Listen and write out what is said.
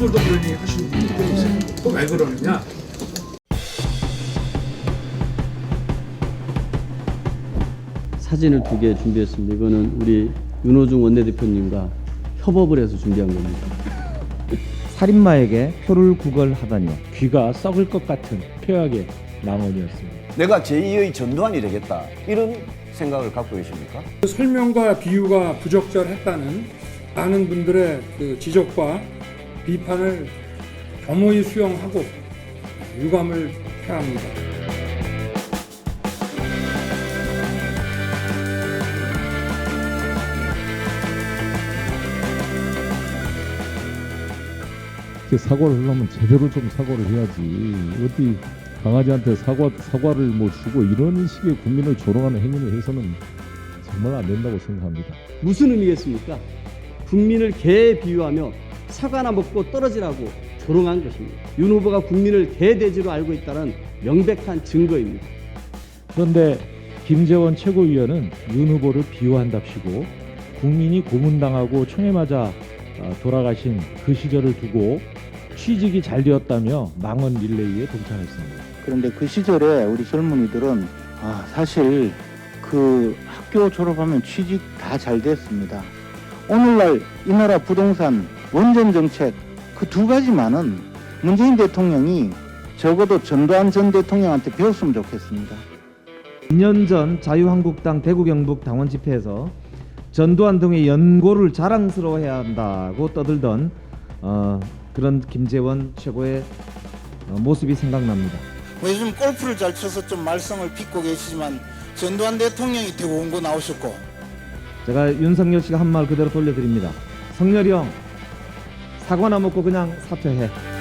얼굴도 그러니 하시는 분들이 있어요. 왜 그러느냐? 사진을 두 개 준비했습니다. 이거는 우리 윤호중 원내대표님과 협업을 해서 준비한 겁니다. 살인마에게 표를 구걸하다니요. 귀가 썩을 것 같은 표약의 망언이었습니다. 내가 제2의 전두환이 되겠다 이런 생각을 갖고 계십니까? 그 설명과 비유가 부적절했다는 많은 분들의 그 지적과 비판을 겸허히 수용하고 유감을 표합니다. 이렇게 사과를 하려면 제대로 좀 사과를 해야지. 어디 강아지한테 사과 사과를 뭐 주고 이런 식의 국민을 조롱하는 행위를 해서는 정말 안 된다고 생각합니다. 무슨 의미겠습니까? 국민을 개에 비유하며 사과나 먹고 떨어지라고 조롱한 것입니다. 윤 후보가 국민을 개돼지로 알고 있다는 명백한 증거입니다. 그런데 김재원 최고위원은 윤 후보를 비호한답시고 국민이 고문당하고 총에 맞아 아, 돌아가신 그 시절을 두고 취직이 잘 되었다며 망언 릴레이에 동참했습니다. 그런데 그 시절에 우리 젊은이들은 아, 사실 그 학교 졸업하면 취직 다 잘 됐습니다. 오늘날 이 나라 부동산 원전 정책 그 두 가지만은 문재인 대통령이 적어도 전두환 전 대통령한테 배웠으면 좋겠습니다. 2년 전 자유한국당 대구 경북 당원 집회에서 전두환 등의 연고를 자랑스러워해야 한다고 떠들던 어, 그런 김재원 최고의 어, 모습이 생각납니다. 뭐 요즘 골프를 잘 쳐서 좀 말썽을 빚고 계시지만 전두환 대통령이 대구원고 나오셨고 제가 윤석열 씨가 한 말 그대로 돌려드립니다. 성렬이 형 사과나 먹고 그냥 사퇴해.